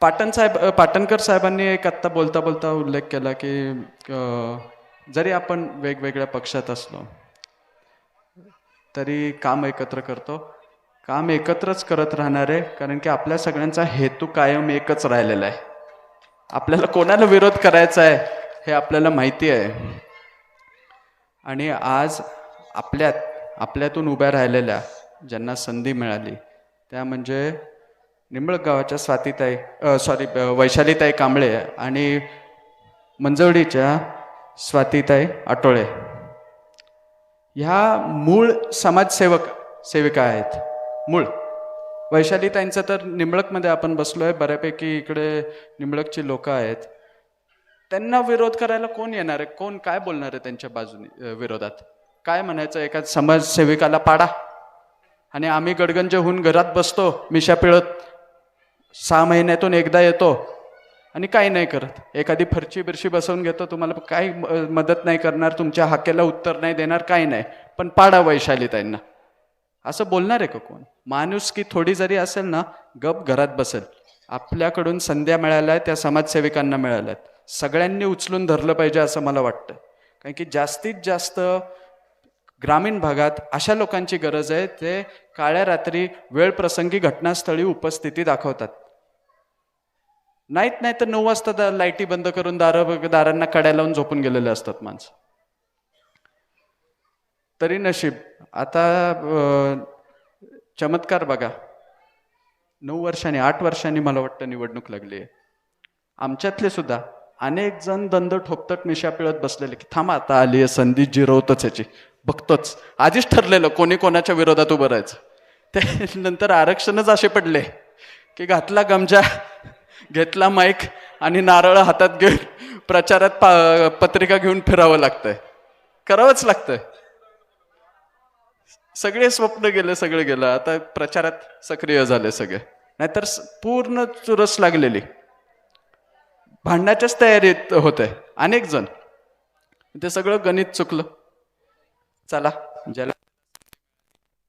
पाटण साहेब पाटणकर साहेबांनी एक आत्ता बोलता बोलता उल्लेख केला की जरी आपण वेगवेगळ्या पक्षात असलो तरी काम एकत्र करतो. काम एकत्रच करत राहणार आहे कारण की आपल्या सगळ्यांचा हेतू कायम एकच राहिलेला आहे. आपल्याला कोणाला विरोध करायचा आहे हे आपल्याला माहिती आहे. आणि आज आपल्यात आपल्यातून उभ्या राहिलेल्या ज्यांना संधी मिळाली त्या म्हणजे निंबळक गावाच्या स्वातीताई सॉरी वैशालीताई कांबळे आणि मंजवडीच्या स्वातीताई आटोळे. ह्या मूळ समाजसेवक सेविका आहेत. मूळ. वैशालीताईंचं तर निंबळकमध्ये आपण बसलो आहे बऱ्यापैकी इकडे निंबळकची लोक आहेत. त्यांना विरोध करायला कोण येणार आहे? कोण काय बोलणार आहे त्यांच्या बाजूने विरोधात? काय म्हणायचं? एका समाजसेविकाला पाडा. आणि आम्ही गडगंज होऊन घरात बसतो मिशा पिळत. सहा महिन्यातून एकदा येतो आणि काही नाही करत. एखादी फरची बिरशी बसवून घेतो तुम्हाला काही म- मदत नाही करणार तुमच्या हाकेला उत्तर नाही देणार काही नाही. पण पाडा वैशाली त्यांना असं बोलणार आहे का कोण? माणूस की थोडी जरी असेल ना गप घरात बसेल. आपल्याकडून संध्या मिळाल्या त्या समाजसेविकांना आहेत सगळ्यांनी उचलून धरलं पाहिजे असं मला वाटतं. कारण की जास्तीत जास्त ग्रामीण भागात अशा लोकांची गरज आहे ते काळ्या रात्री वेळ प्रसंगी घटनास्थळी उपस्थिती दाखवतात. नाहीत नाही तर नऊ वाजता लाईटी बंद करून दारं दारांना कड्या लावून झोपून गेलेले असतात माणसं. तरी नशीब. आता चमत्कार बघा. नऊ वर्षांनी आठ वर्षांनी मला वाटतं निवडणूक लागली आहे. आमच्यातले सुद्धा अनेक जण दंद ठोपतट मिशा पिळत बसलेले. की थांबा आता आली आहे संधी जिरवतच याची. बघतोच. आधीच ठरलेलं कोणी कोणाच्या विरोधात उभं राहायचं. ते नंतर आरक्षणच असे पडले की घातला गमजा घेतला माईक आणि नारळ हातात घेऊन प्रचारात पा पत्रिका घेऊन फिरावं लागतंय. करावंच लागतंय. सगळे स्वप्न गेले सगळे गेलं. आता प्रचारात सक्रिय झाले सगळे. नाहीतर पूर्ण चुरस लागलेली. भांडण्याच्याच तयारीत होते अनेक जण. ते सगळं गणित चुकलं. चला ज्याला